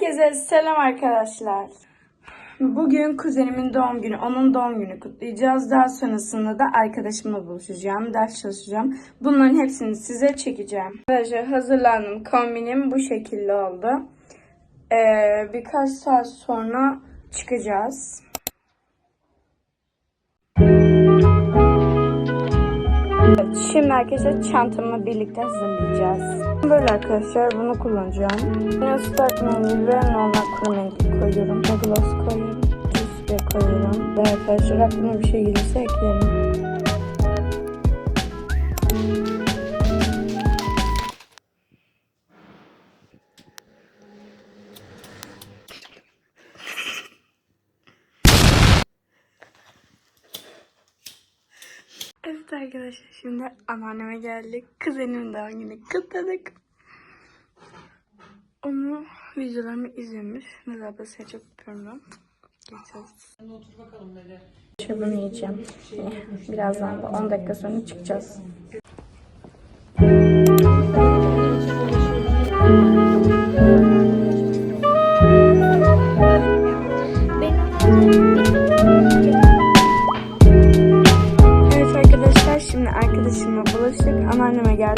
Herkese selam arkadaşlar. Bugün kuzenimin doğum günü, onun doğum günü kutlayacağız. Daha sonrasında da arkadaşımla buluşacağım, ders çalışacağım. Bunların hepsini size çekeceğim. Arkadaşlar hazırlandım. Kombinim bu şekilde oldu. Ee, birkaç saat sonra çıkacağız. Şimdi arkadaşlar çantamı birlikte hazırlayacağız. Böyle arkadaşlar bunu kullanacağım. Yine ıslak mendil ve normal kuru mendil koyuyorum. Gloss koyuyorum. De koyuyorum. Ve arkadaşlar aklıma bir şey gelirse eklerim. Evet arkadaşlar şimdi anneanneme geldik. Kızenimin doğum günü kutladık. Onu videolarımı izlemiş. Ne zaman ben çok yapıyorum. Geçeceğiz. Şimdi bunu yiyeceğim. Birazdan da 10 dakika sonra çıkacağız.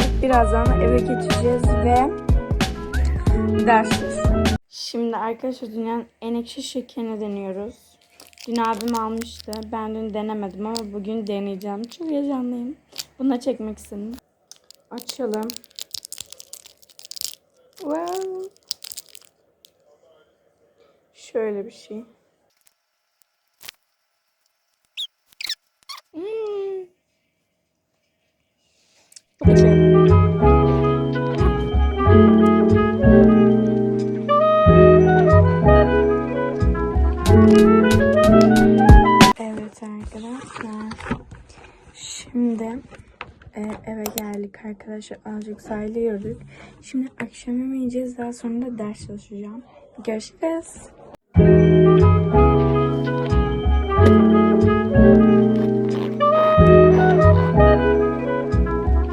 Geldik. Birazdan da eve geçeceğiz ve ders çalışacağım. Şimdi arkadaşlar dünyanın en ekşi şekerini deniyoruz. Dün abim almıştı. Ben dün denemedim ama bugün deneyeceğim. Çok heyecanlıyım. Bunu çekmek istedim. Açalım. Wow. Şöyle bir şey. Evet arkadaşlar. Şimdi e, eve geldik arkadaşlar. Azıcık sahilde yürüdük. Şimdi akşam yemeği yiyeceğiz. Daha sonra da ders çalışacağım. Görüşürüz.